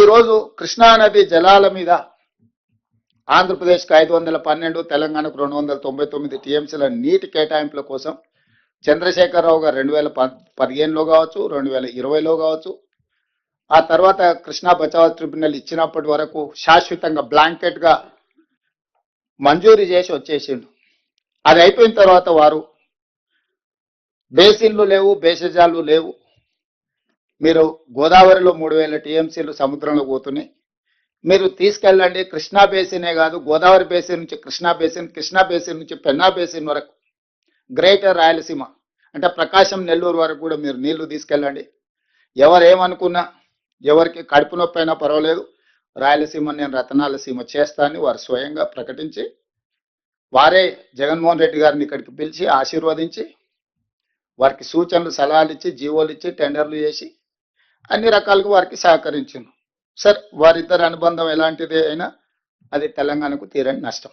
ఈరోజు కృష్ణానది జలాల మీద ఆంధ్రప్రదేశ్కు ఐదు వందల పన్నెండు తెలంగాణకు రెండు వందల తొంభై తొమ్మిది టీఎంసీల నీటి కేటాయింపుల కోసం చంద్రశేఖరరావు గారు రెండు వేల పదిహేనులో కావచ్చు రెండు వేల ఇరవైలో కావచ్చు. ఆ తర్వాత కృష్ణా బచావ్ ట్రిబ్యునల్ ఇచ్చినప్పటి వరకు శాశ్వతంగా బ్లాంకెట్గా మంజూరు చేసి వచ్చేసిండు. అది అయిపోయిన తర్వాత వారు బేసిన్లు లేవు బేసజాలు లేవు. మీరు గోదావరిలో మూడు వేల టీఎంసీలు సముద్రంలో పోతున్నాయి. మీరు తీసుకెళ్ళండి కృష్ణా బేసినే కాదు గోదావరి బేసిన్ నుంచి కృష్ణా బేసిన్ కృష్ణా బేసిన్ నుంచి పెన్నా బేసిన్ వరకు గ్రేటర్ రాయలసీమ అంటే ప్రకాశం నెల్లూరు వరకు కూడా మీరు నీళ్ళు తీసుకెళ్ళండి. ఎవరు ఏమనుకున్నా ఎవరికి కడుపు నొప్పి అయినా పర్వాలేదు. రాయలసీమ నేను రతనాల సీమ చేస్తానని వారు స్వయంగా ప్రకటించి వారే జగన్మోహన్ రెడ్డి గారిని ఇక్కడికి పిలిచి ఆశీర్వదించి వారికి సూచనలు సలహాలు ఇచ్చి జీవోలు ఇచ్చి టెండర్లు చేసి అన్ని రకాలుగా వారికి సహకరించింది సార్ వారిద్దరి అనుబంధం ఎలాంటిది అయినా అది తెలంగాణకు తీరని నష్టం.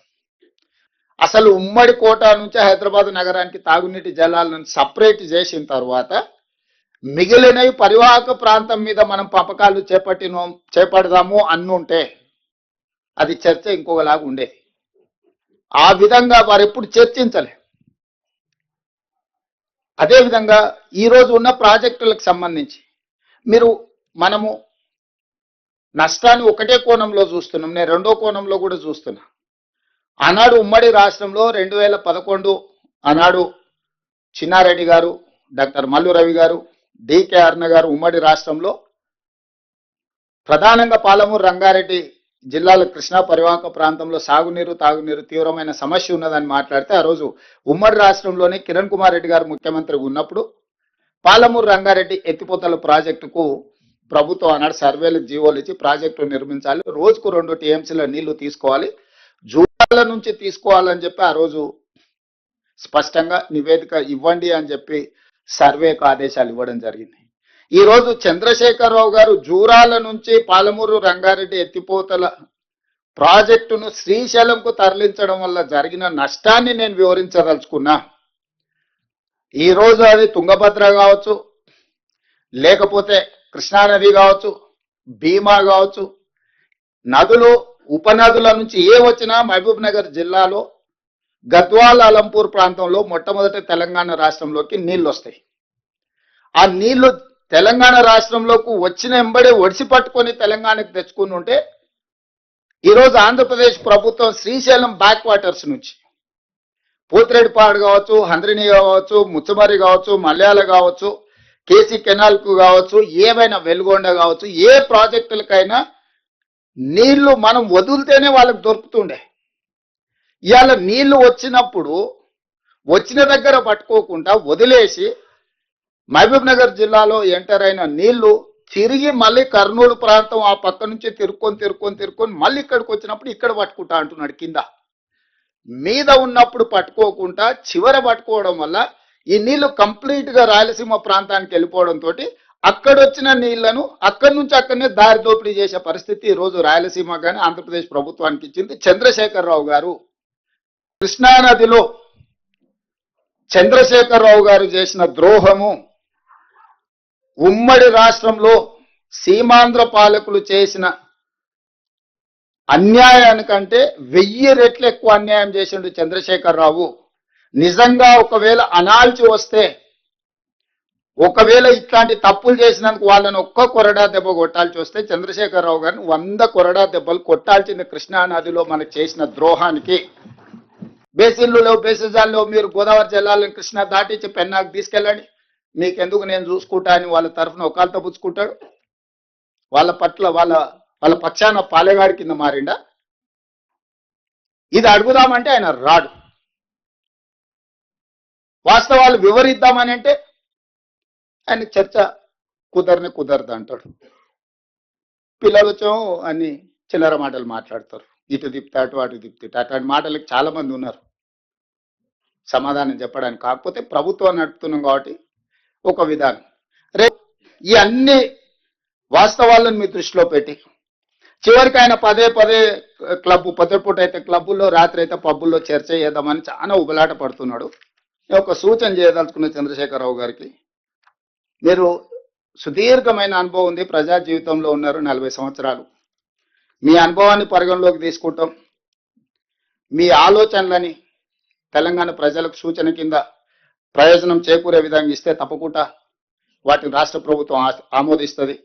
అసలు ఉమ్మడి కోట నుంచి హైదరాబాద్ నగరానికి తాగునీటి జలాలను సపరేట్ చేసిన తర్వాత మిగిలినవి పరివాహక ప్రాంతం మీద మనం పంపకాలు చేపట్టిన చేపడదాము అన్నుంటే అది చర్చ ఇంకొకలాగా ఉండేది. ఆ విధంగా వారు ఎప్పుడు చర్చించలే. అదేవిధంగా ఈరోజు ఉన్న ప్రాజెక్టులకు సంబంధించి మీరు మనము నష్టాన్ని ఒకటే కోణంలో చూస్తున్నాం. నేను రెండో కోణంలో కూడా చూస్తున్నా. ఆనాడు ఉమ్మడి రాష్ట్రంలో రెండు వేల పదకొండు ఆనాడు చిన్నారెడ్డి గారు డాక్టర్ మల్లు రవి గారు డికే అర్ణ గారు ఉమ్మడి రాష్ట్రంలో ప్రధానంగా పాలమూరు రంగారెడ్డి జిల్లాల కృష్ణా పరివాహక ప్రాంతంలో సాగునీరు తాగునీరు తీవ్రమైన సమస్య ఉన్నదని మాట్లాడితే ఆ రోజు ఉమ్మడి రాష్ట్రంలోనే కిరణ్ కుమార్ రెడ్డి గారు ముఖ్యమంత్రి ఉన్నప్పుడు పాలమూరు రంగారెడ్డి ఎత్తిపోతల ప్రాజెక్టుకు ప్రభుత్వం అన్నాడు సర్వేలు జీవోలు ఇచ్చి ప్రాజెక్టు నిర్మించాలి. రోజుకు రెండు టీఎంసీల నీళ్ళు తీసుకోవాలి. జూరాల నుంచి తీసుకోవాలని చెప్పి ఆ రోజు స్పష్టంగా నివేదిక ఇవ్వండి అని చెప్పి సర్వేకు ఆదేశాలు ఇవ్వడం జరిగింది. ఈ రోజు చంద్రశేఖరరావు గారు జూరాల నుంచి పాలమూరు రంగారెడ్డి ఎత్తిపోతల ప్రాజెక్టును శ్రీశైలంకు తరలించడం వల్ల జరిగిన నష్టాన్ని నేను వివరించదలుచుకున్నా. ఈ రోజు అది తుంగభద్ర కావచ్చు లేకపోతే కృష్ణానది కావచ్చు భీమా కావచ్చు నదులు ఉపనదుల నుంచి ఏ వచ్చినా మహబూబ్ నగర్ జిల్లాలో గద్వాల్ అలంపూర్ ప్రాంతంలో మొట్టమొదటి తెలంగాణ రాష్ట్రంలోకి నీళ్ళు వస్తాయి ఆ నీళ్ళు తెలంగాణ రాష్ట్రంలోకి వచ్చిన ఎంబడే ఒడిసి పట్టుకొని తెలంగాణకు తెచ్చుకుని ఉంటే ఈరోజు ఆంధ్రప్రదేశ్ ప్రభుత్వం శ్రీశైలం బ్యాక్ వాటర్స్ నుంచి పూతిరెడ్డిపాడు కావచ్చు హంద్రిని కావచ్చు ముచ్చమరి కావచ్చు మల్యాల కావచ్చు కేసీ కెనాల్కు కావచ్చు ఏమైనా వెలుగొండ కావచ్చు ఏ ప్రాజెక్టులకైనా నీళ్ళు మనం వదిలితేనే వాళ్ళకి దొరుకుతుండే. ఇవాళ నీళ్ళు వచ్చినప్పుడు వచ్చిన దగ్గర పట్టుకోకుండా వదిలేసి మహబూబ్ నగర్ జిల్లాలో ఎంటర్ అయిన నీళ్ళు తిరిగి మళ్ళీ కర్నూలు ప్రాంతం ఆ పక్క నుంచి తిరుక్కొని తిరుక్కొని తిరుక్కొని మళ్ళీ ఇక్కడికి వచ్చినప్పుడు ఇక్కడ పట్టుకుంటా అంటున్నాడు కింద. మీద ఉన్నప్పుడు పట్టుకోకుండా చివర పట్టుకోవడం వల్ల ఈ నీళ్ళు కంప్లీట్గా రాయలసీమ ప్రాంతానికి వెళ్ళిపోవడంతో అక్కడ వచ్చిన నీళ్ళను అక్కడి నుంచి అక్కడనే దారి దోపిడీ చేసే పరిస్థితి ఈ రోజు రాయలసీమ కానీ ఆంధ్రప్రదేశ్ ప్రభుత్వానికి ఇచ్చింది. చంద్రశేఖరరావు గారు కృష్ణానదిలో చంద్రశేఖరరావు గారు చేసిన ద్రోహము ఉమ్మడి రాష్ట్రంలో సీమాంధ్ర పాలకులు చేసిన అన్యాయానికంటే వెయ్యి రెట్లు ఎక్కువ అన్యాయం చేసిండు చంద్రశేఖరరావు. నిజంగా ఒకవేళ అనాల్చి వస్తే ఒకవేళ ఇట్లాంటి తప్పులు చేసినందుకు వాళ్ళని ఒక్క కొరడా దెబ్బ కొట్టాల్సి వస్తే చంద్రశేఖరరావు గారిని వంద కొరడా దెబ్బలు కొట్టాల్సింది కృష్ణానదిలో మనకు చేసిన ద్రోహానికి. బేసిన్లు బేసిజాల్లో మీరు గోదావరి జిల్లాలను కృష్ణ దాటించి పెన్నాకు తీసుకెళ్ళండి. మీకెందుకు నేను చూసుకుంటా అని వాళ్ళ తరఫున ఒకళ్ళతో పుచ్చుకుంటాడు. వాళ్ళ పట్ల వాళ్ళ వాళ్ళ పక్షాన పాలెగాడి కింద మారిండా? ఇది అడుగుదామంటే ఆయన రాడు. వాస్తవాలు వివరిద్దామని అంటే ఆయన చర్చ కుదరని కుదరదు అంటాడు. పిల్లలు అని చిల్లర మాటలు మాట్లాడతారు. ఇటు తిప్పితే అటు అటు తిప్పితే అట్లాంటి మాటలకు చాలా మంది ఉన్నారు. సమాధానం చెప్పడానికి. కాకపోతే ప్రభుత్వం నడుపుతున్నాం కాబట్టి ఒక విధానం. రే ఈ అన్ని వాస్తవాలను మీ దృష్టిలో పెట్టి చివరికి ఆయన పదే పదే క్లబ్ పొద్దుపూట అయితే క్లబ్బుల్లో రాత్రి అయితే పబ్బుల్లో చర్చ చేద్దామని చాలా ఉబలాట పడుతున్నాడు. ఒక సూచన చేయదలుచుకున్న చంద్రశేఖరరావు గారికి మీరు సుదీర్ఘమైన అనుభవం ఉంది ప్రజా జీవితంలో ఉన్నారు నలభై సంవత్సరాలు. మీ అనుభవాన్ని పరిగణలోకి తీసుకుంటాం. మీ ఆలోచనలని తెలంగాణ ప్రజలకు సూచన కింద ప్రయోజనం చేకూరే విధంగా ఇస్తే తప్పకుండా వాటిని రాష్ట్ర ప్రభుత్వం ఆ- ఆమోదిస్తుంది.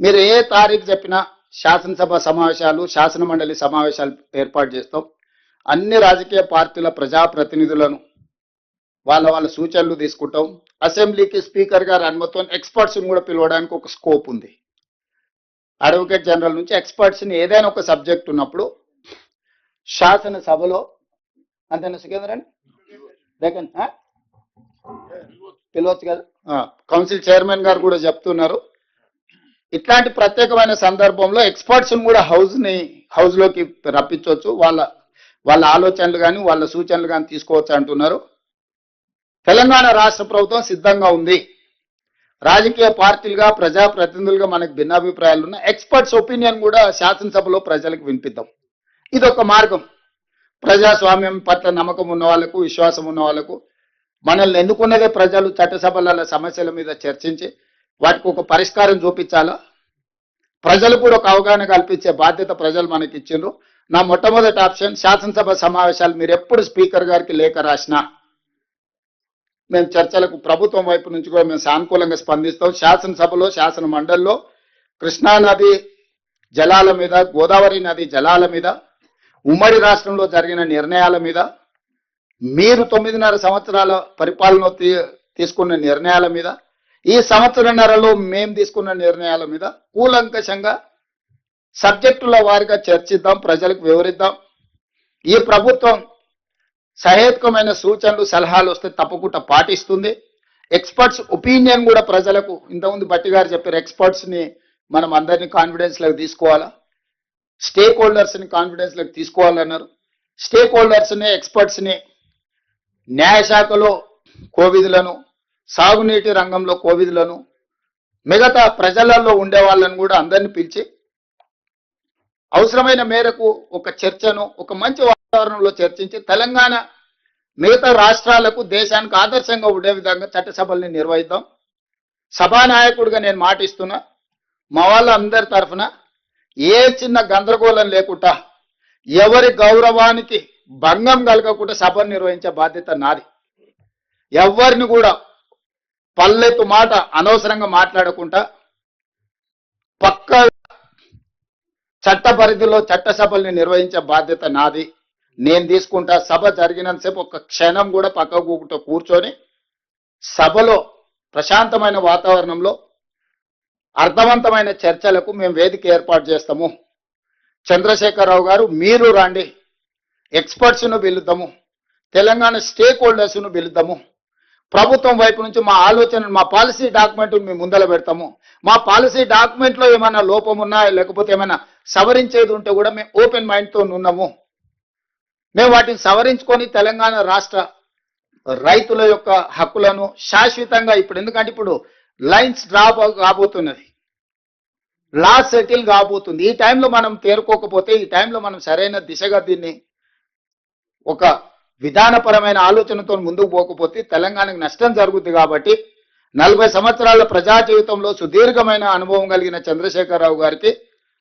మీరు ఏ తారీఖు చెప్పినా శాసనసభ సమావేశాలు శాసన మండలి సమావేశాలు ఏర్పాటు చేస్తాం. అన్ని రాజకీయ పార్టీల ప్రజాప్రతినిధులను వాళ్ళ వాళ్ళ సూచనలు తీసుకుంటాం. అసెంబ్లీకి స్పీకర్ గారు అనుమతితో ఎక్స్పర్ట్స్ని కూడా పిలవడానికి ఒక స్కోప్ ఉంది. అడ్వకేట్ జనరల్ నుంచి ఎక్స్పర్ట్స్ని ఏదైనా ఒక సబ్జెక్ట్ ఉన్నప్పుడు శాసనసభలో అంతేనా సికేంద్రన్ దగ్గర పిలవచ్చు కదా. కౌన్సిల్ చైర్మన్ గారు కూడా చెప్తున్నారు. ఇట్లాంటి ప్రత్యేకమైన సందర్భంలో ఎక్స్పర్ట్స్ కూడా హౌస్ని హౌస్లోకి రప్పించవచ్చు. వాళ్ళ వాళ్ళ ఆలోచనలు కానీ వాళ్ళ సూచనలు కానీ తీసుకోవచ్చు అంటున్నారు. తెలంగాణ రాష్ట్ర ప్రభుత్వం సిద్ధంగా ఉంది. రాజకీయ పార్టీలుగా ప్రజా ప్రతినిధులుగా మనకు భిన్నాభిప్రాయాలు ఉన్నాయి. ఎక్స్పర్ట్స్ ఒపీనియన్ కూడా శాసనసభలో ప్రజలకు వినిపిద్దాం. ఇది ఒక మార్గం. ప్రజాస్వామ్యం పట్ల నమ్మకం ఉన్న వాళ్ళకు విశ్వాసం ఉన్న వాళ్ళకు మనల్ని ఎన్నుకున్నదే ప్రజలు చట్టసభల సమస్యల మీద చర్చించి వాటికి ఒక పరిష్కారం చూపించాలా? ప్రజలు కూడా ఒక అవగాహన కల్పించే బాధ్యత ప్రజలు మనకి ఇచ్చిండ్రు. నా మొట్టమొదటి ఆప్షన్ శాసనసభ సమావేశాలు మీరు ఎప్పుడు స్పీకర్ గారికి లేఖ రాసినా మేము చర్చలకు ప్రభుత్వం వైపు నుంచి కూడా మేము సానుకూలంగా స్పందిస్తాం. శాసనసభలో శాసన మండలిలో కృష్ణా నది జలాల మీద గోదావరి నది జలాల మీద ఉమ్మడి రాష్ట్రంలో జరిగిన నిర్ణయాల మీద మీరు తొమ్మిదిన్నర సంవత్సరాల పరిపాలన తీ- తీసుకున్న నిర్ణయాల మీద ఈ సంవత్సరన్నరలో మేము తీసుకున్న నిర్ణయాల మీద కూలంకషంగా సబ్జెక్టుల వారిగా చర్చిద్దాం ప్రజలకు వివరిద్దాం. ఈ ప్రభుత్వం సహేతుకమైన సూచనలు సలహాలు వస్తే తప్పకుండా పాటిస్తుంది. ఎక్స్పర్ట్స్ ఒపీనియన్ కూడా ప్రజలకు ఇంతకుముందు బట్టి గారు చెప్పారు ఎక్స్పర్ట్స్ని మనం అందరినీ కాన్ఫిడెన్స్లోకి తీసుకోవాలా? స్టేక్ హోల్డర్స్ని కాన్ఫిడెన్స్లోకి తీసుకోవాలన్నారు. స్టేక్ హోల్డర్స్ని ఎక్స్పర్ట్స్ని న్యాయశాఖలో కోవిధులను సాగునీటి రంగంలో కోవిధులను మిగతా ప్రజలలో ఉండే వాళ్ళని కూడా అందరిని పిలిచి అవసరమైన మేరకు ఒక చర్చను ఒక మంచి వాతావరణంలో చర్చించి తెలంగాణ మిగతా రాష్ట్రాలకు దేశానికి ఆదర్శంగా ఉండే విధంగా చట్టసభల్ని నిర్వహిద్దాం. సభానాయకుడిగా నేను మాటిస్తున్నా. మా వాళ్ళందరి తరఫున ఏ చిన్న గందరగోళం లేకుండా ఎవరి గౌరవానికి భంగం కలగకుండా సభను నిర్వహించే బాధ్యత నాది. ఎవరిని కూడా పల్లెత్తు మాట అనవసరంగా మాట్లాడకుండా పక్క చట్ట పరిధిలో చట్టసభల్ని నిర్వహించే బాధ్యత నాది. నేను తీసుకుంటా సభ జరిగినంతసేపు ఒక క్షణం కూడా పక్కకు కూర్చొని సభలో ప్రశాంతమైన వాతావరణంలో అర్థవంతమైన చర్చలకు మేము వేదిక ఏర్పాటు చేస్తాము. చంద్రశేఖరరావు గారు మీరు రండి. ఎక్స్పర్ట్స్ను పిలుద్దాము. తెలంగాణ స్టేక్ హోల్డర్స్ను పిలుద్దాము. ప్రభుత్వం వైపు నుంచి మా ఆలోచన మా పాలసీ డాక్యుమెంట్ మేము ముందల పెడతాము. మా పాలసీ డాక్యుమెంట్లో ఏమైనా లోపం ఉన్నా లేకపోతే ఏమైనా సవరించేది ఉంటే కూడా మేము ఓపెన్ మైండ్తో ఉన్నాము. మేము వాటిని సవరించుకొని తెలంగాణ రాష్ట్ర రైతుల యొక్క హక్కులను శాశ్వతంగా ఇప్పుడు ఎందుకంటే ఇప్పుడు లైన్స్ డ్రాప్ కాబోతున్నది. లా సెటిల్ కాబోతుంది. ఈ టైంలో మనం తేరుకోకపోతే ఈ టైంలో మనం సరైన దిశగా దీన్ని ఒక విధానపరమైన ఆలోచనతో ముందుకు పోకపోతే తెలంగాణకు నష్టం జరుగుద్ది కాబట్టి నలభై సంవత్సరాల ప్రజా జీవితంలో సుదీర్ఘమైన అనుభవం కలిగిన చంద్రశేఖరరావు గారికి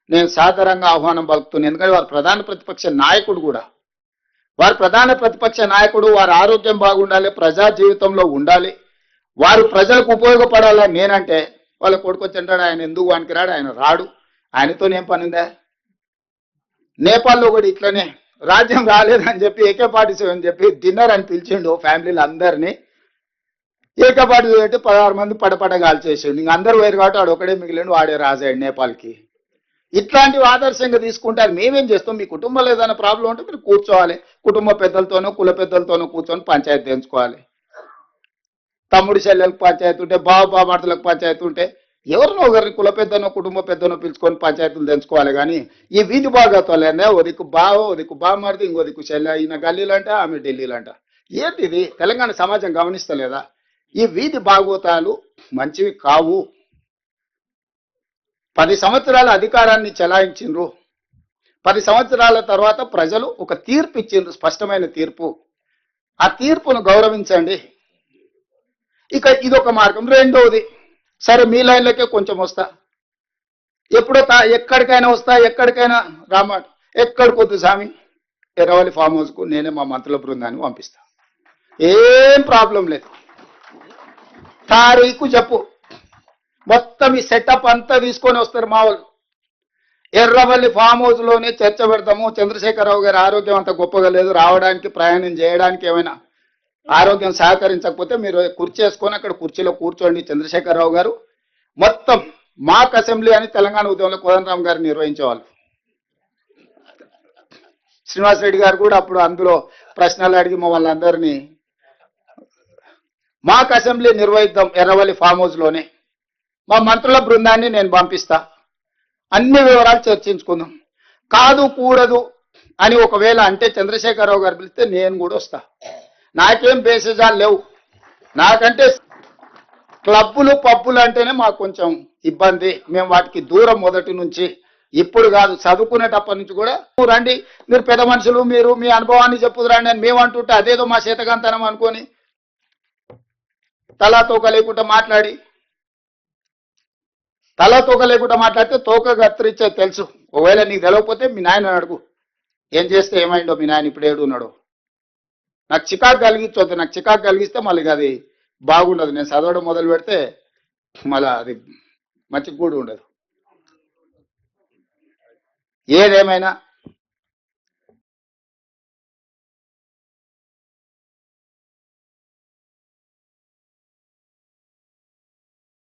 నేను సాధారణంగా ఆహ్వానం పలుకుతున్నాను. ఎందుకంటే వారు ప్రధాన ప్రతిపక్ష నాయకుడు కూడా. వారు ప్రధాన ప్రతిపక్ష నాయకుడు వారి ఆరోగ్యం బాగుండాలి ప్రజా జీవితంలో ఉండాలి. వారు ప్రజలకు ఉపయోగపడాలని నేనంటే వాళ్ళ కొడుకు వచ్చింటాడు ఆయన ఎందుకు వానికి రాడు ఆయన రాడు. ఆయనతో ఏం పనిందా? నేపాల్లో కూడా ఇట్లనే రాజ్యం రాలేదని చెప్పి ఏకే పార్టీ అని చెప్పి డిన్నర్ అని పిలిచిండు ఫ్యామిలీలు అందరినీ. ఏకే పార్టీ పదహారు మంది పడపడ కాల్చేసిండు. ఇంక అందరు వేరు కాబట్టి వాడు ఒకడే మిగిలిండు వాడే రాజాడు నేపాల్కి. ఇట్లాంటివి ఆదర్శంగా తీసుకుంటారు. మేమేం చేస్తాం? మీ కుటుంబంలో ఏదైనా ప్రాబ్లం ఉంటే మీరు కూర్చోవాలి. కుటుంబ పెద్దలతోనో కుల పెద్దలతోనో కూర్చొని పంచాయతీ తెంచుకోవాలి తమ్ముడి చెల్లెలకు పంచాయతీ ఉంటే బావ బామార్తలకు పంచాయతీ ఉంటే ఎవరినో ఒకరిని కుల పెద్దనో కుటుంబ పెద్దనో పిలుచుకొని పంచాయతీలు తెంచుకోవాలి కానీ ఈ వీధి భాగత్వాలనే ఒదికు దిక్కు బావ ఓ దిక్కు బామార్ది ఇంకో చెల్లె ఈయన గల్లీలంట ఆమె ఢిల్లీలంట. ఏంటి ఇది? తెలంగాణ సమాజం గమనిస్తలేదా? ఈ వీధి భాగవతాలు మంచివి కావు. పది సంవత్సరాల అధికారాన్ని చెలాయించిండ్రు. పది సంవత్సరాల తర్వాత ప్రజలు ఒక తీర్పు ఇచ్చిండ్రు స్పష్టమైన తీర్పు. ఆ తీర్పును గౌరవించండి. ఇక ఇదొక మార్గం. రెండవది సరే మీ లైన్లకే కొంచెం వస్తా. ఎప్పుడో తా- ఎక్కడికైనా వస్తా ఎక్కడికైనా రామాట ఎక్కడికి వద్దు స్వామి ఎర్రవల్లి ఫామ్ హౌస్కు నేనే మా మంత్రుల బృందాన్ని పంపిస్తా. ఏం ప్రాబ్లం లేదు. తారీఖు చెప్పు. మొత్తం ఈ సెటప్ అంతా తీసుకొని వస్తారు మా వాళ్ళు. ఎర్రవల్లి ఫామ్ హౌస్లోనే చర్చ పెడతాము. చంద్రశేఖరరావు గారి ఆరోగ్యం అంత గొప్పగా లేదు. రావడానికి ప్రయాణం చేయడానికి ఏమైనా ఆరోగ్యం సహకరించకపోతే మీరు కుర్చేసుకొని అక్కడ కుర్చీలో కూర్చోండి చంద్రశేఖరరావు గారు. మొత్తం మాక్ అసెంబ్లీ అని తెలంగాణ ఉద్యమంలో కోదండరామ్ గారు నిర్వహించేవాళ్ళు. శ్రీనివాస్ రెడ్డి గారు కూడా అప్పుడు అందులో ప్రశ్నలు అడిగి మమ్మల్ని అందరినీ మాక్ అసెంబ్లీ నిర్వహిద్దాం ఎర్రవల్లి ఫామ్ హౌస్లోనే. మా మంత్రుల బృందాన్ని నేను పంపిస్తా. అన్ని వివరాలు చర్చించుకుందాం. కాదు కూడదు అని ఒకవేళ అంటే చంద్రశేఖరరావు గారు పిలిస్తే నేను కూడా వస్తా. నాకేం బేసిజాలు లేవు. నాకంటే క్లబ్బులు పబ్బులు అంటేనే మాకు కొంచెం ఇబ్బంది. మేము వాటికి దూరం మొదటి నుంచి. ఇప్పుడు కాదు చదువుకునేటప్పటి నుంచి కూడా. రండి మీరు పెద్ద మనుషులు మీరు మీ అనుభవాన్ని చెప్పుదు రండి అని మేము అంటుంటే అదేదో మా చేతకంతనం అనుకొని తలా తోక లేకుండా మాట్లాడి తల తోక లేకుండా మాట్లాడితే తోక కత్తిరించే తెలుసు. ఒకవేళ నీకు తెలియకపోతే మీ నాయన అడుగు. ఏం చేస్తే ఏమైందో మీ నాయన ఇప్పుడు ఏడు ఉన్నాడు నాకు చికాకు కలిగించవద్దు నాకు చికాకు కలిగిస్తే మళ్ళీ అది బాగుండదు. నేను చదవడం మొదలు పెడితే మళ్ళీ అది మంచి కూడి ఉండదు. ఏదేమైనా